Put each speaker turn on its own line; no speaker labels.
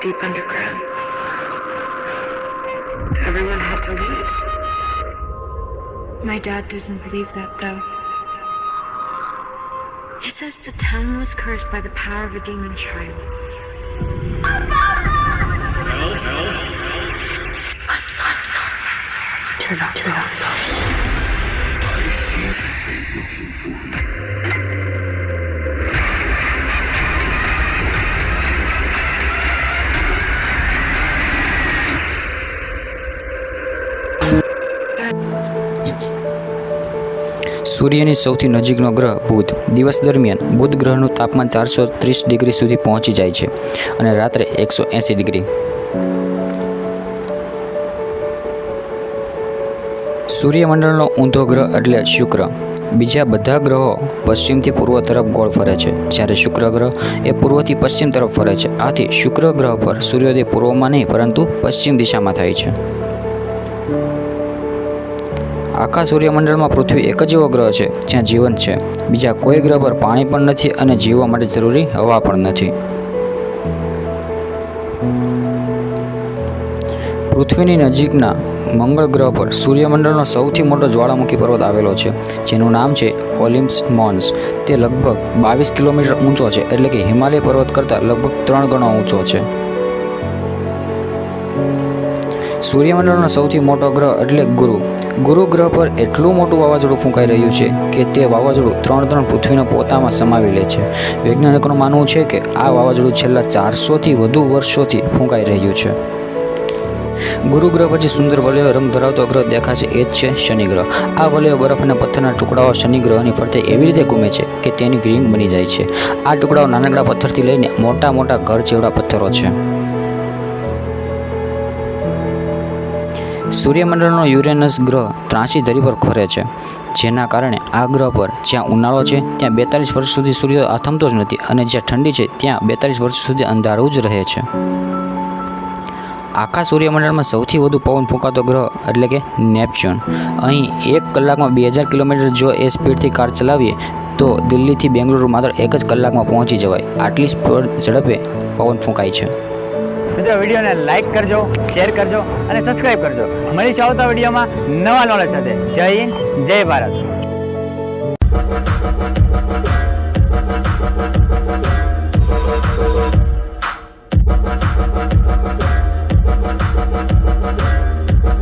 deep underground. Everyone had to leave. My dad doesn't believe that, though. He says the town was cursed by the power of a demon child. Oh no I'm sorry, I'm sorry. Turn up, turn
સૂર્યની સૌથી નજીકનો ગ્રહ બુધ. દિવસ દરમિયાન બુધ ગ્રહનું તાપમાન ચારસો ત્રીસ ડિગ્રી સુધી પહોંચી જાય છે અને રાત્રે એકસો એંસી ડિગ્રી. સૂર્યમંડળનો ઊંધો ગ્રહ એટલે શુક્ર. બીજા બધા ગ્રહો પશ્ચિમથી પૂર્વ તરફ ગોળ ફરે છે. જ્યારે શુક્ર ગ્રહ એ પૂર્વથી પશ્ચિમ તરફ ફરે છે. આથી શુક્ર ગ્રહ પર સૂર્યોદય પૂર્વમાં નહીં, પરંતુ પશ્ચિમ દિશામાં થાય છે. આખા સૂર્યમંડળમાં પૃથ્વી એક જ એવો ગ્રહ છે, જ્યાં જીવન છે. બીજા કોઈ ગ્રહ પર પાણી પણ નથી અને જીવવા માટે જરૂરી હવા પણ નથી. પૃથ્વીની નજીકના મંગળ ગ્રહ પર સૂર્યમંડળનો સૌથી મોટો જ્વાળામુખી પર્વત આવેલો છે, જેનું નામ છે ઓલિમ્પસ મોન્સ. તે લગભગ બાવીસ કિલોમીટર ઊંચો છે, એટલે કે હિમાલય પર્વત કરતાં લગભગ ત્રણ ગણો ઊંચો છે. સૂર્યમંડળનો સૌથી મોટો ગ્રહ એટલે ગુરુ. ગુરુ ગ્રહ પર એટલું મોટું વાવાઝોડું ફૂંકાઈ રહ્યું છે કે તે વાવાઝોડું ત્રણ ત્રણ પૃથ્વીના પોતામાં સમાવી લે છે. વૈજ્ઞાનિકોનું માનવું છે કે આ વાવાઝોડું છેલ્લા ચારસોથી વધુ વર્ષોથી ફૂંકાઈ રહ્યું છે. ગુરુ ગ્રહ પછી સુંદર વલયો રંગ ધરાવતો ગ્રહ દેખાશે એ જ છે શનિ ગ્રહ આ વલયો બરફ અને પથ્થરના ટુકડાઓ શનિ ગ્રહની ફરતે એવી રીતે ઘૂમે છે કે તેની ગ્રીન બની જાય છે. આ ટુકડાઓ નાનકડા પથ્થરથી લઈને મોટા મોટા ઘર જેવડા પથ્થરો છે. સૂર્યમંડળનો યુરેનસ ગ્રહ ત્રાસી ધરી પર ખોરે છે, જેના કારણે આ ગ્રહ પર જ્યાં ઉનાળો છે, ત્યાં બેતાલીસ વર્ષ સુધી સૂર્ય આથમતો જ નથી અને જ્યાં ઠંડી છે, ત્યાં બેતાલીસ વર્ષ સુધી અંધારું જ રહે છે. આખા સૂર્યમંડળમાં સૌથી વધુ પવન ફૂંકાતો ગ્રહ એટલે કે નેપચ્યુન. અહીં એક કલાકમાં બે હજાર કિલોમીટર જો એ સ્પીડથી કાર ચલાવીએ, તો દિલ્હીથી બેંગલુરુ માત્ર એક જ કલાકમાં પહોંચી જવાય. આટલી ઝડપે પવન ફૂંકાય છે.
મિત્રો વિડીયોને લાઈક કરજો શેર કરજો અને સબસ્ક્રાઇબ કરજો. મળીશું આવતા વિડીયોમાં નવા નોલેજ સાથે. જય હિન્દ, જય ભારત.